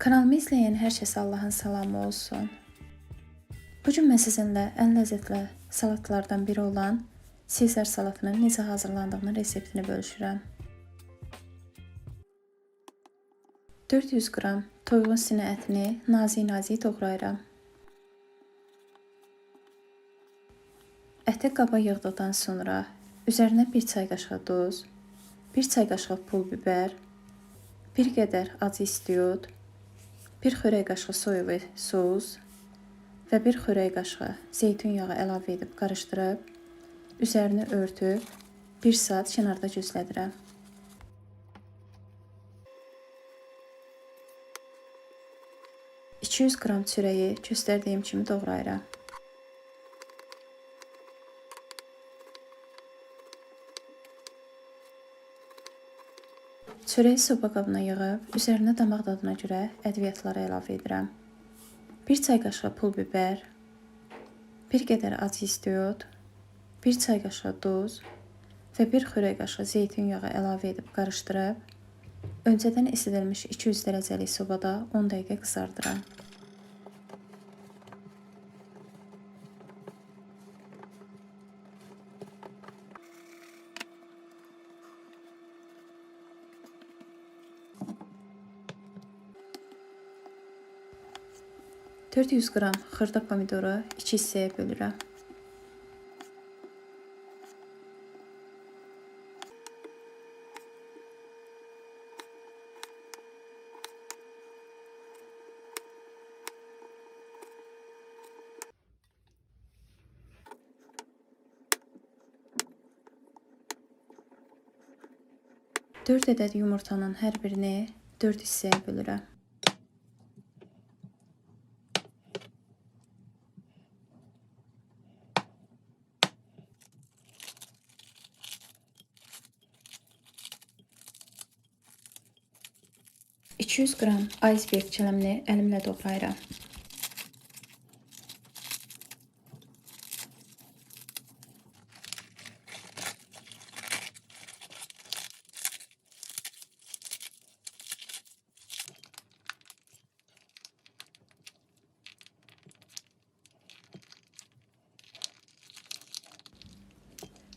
Kanalımı izleyen hər kəsə Allahın salamı olsun. Bu gün mən sizinlə ən ləzzətli salatlardan biri olan Sezar salatının necə hazırlandığını reseptini bölüşürəm. 400 qram toyuğun sinə ətini nazik-nazik doğrayıram. Əti qaba yığdıqdan sonra üzərinə 1 çay qaşığı duz, 1 çay qaşığı pul biber, 1 qədər acı istiyot, 1 xörək qaşığı soyuq sos və 1 xörək qaşığı zeytun yağı əlavə edib qarışdırıb üzərini örtüb 1 saat kənarda gözlədirəm. ...200 qram çörəyi göstərdiyim kimi doğrayıram. Çörəyi soba qabına yığıb, üzərinə damaq dadına görə ədviyyatları əlavə edirəm. 1 çay qaşığı pul biber, 1 qədər acı istiyot, 1 çay qaşığı duz və 1 xörək qaşığı zeytun yağı əlavə edib qarışdırıb, öncədən isidilmiş 200 dərəcəlik sobada 10 dəqiqə qızardıram. 400 qram xırda pomidoru 2 hissəyə bölürəm. Dörd ədəd yumurtanın hər birini 4 hissəyə bölürəm. 200 qram iceberg çələmini əlimlə doğrayıram.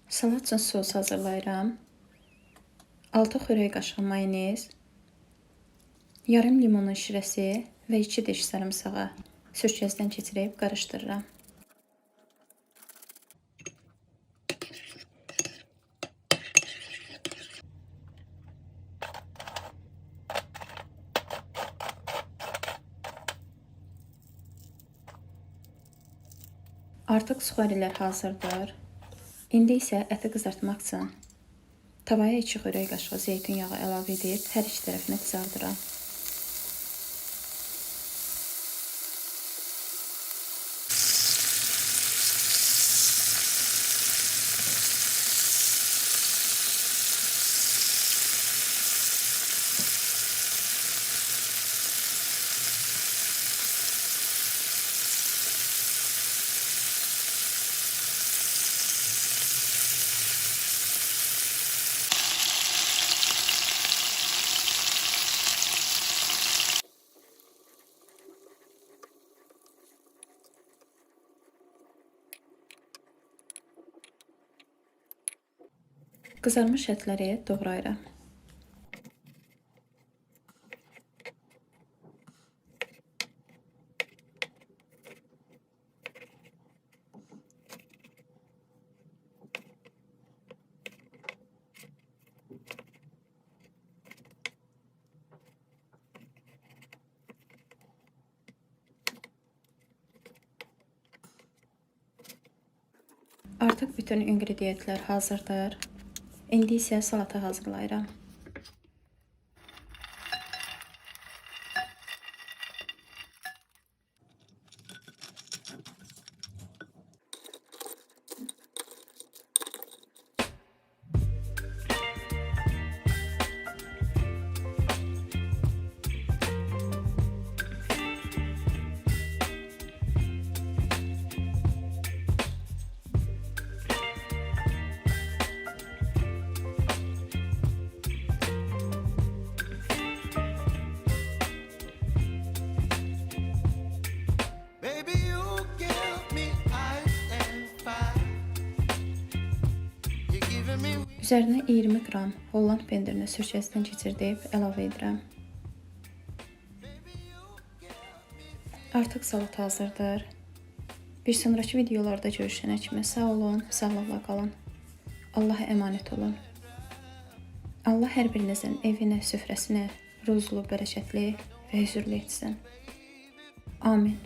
Salat üçün sos hazırlayıram. 6 xörək qaşığı mayonez, Yarım limonun şirəsi və 2 diş sarımsağı sürkəzdən keçirib qarışdırıram. Artıq suxarilər hazırdır. İndi isə əti qızartmaq üçün tavaya 2 xörək qaşığı zeytun yağı əlavə edib hər iki tərəfini qızardıram. Qızarmış ətləri doğrayıram. Artıq bütün ingredientlər hazırdır. İndi isə salata hazırlayıram. Üzərinə 20 qram Holland pendirini sürücəsindən keçirdib əlavə edirəm. Artıq salat hazırdır. Bir sonrakı videolarda görüşənə kimi sağ olun, sağlıqla qalın. Allaha əmanət olun. Allah hər birinizin evini, süfrəsini ruzlu, bərəkətli və huzurlu etsin. Amin.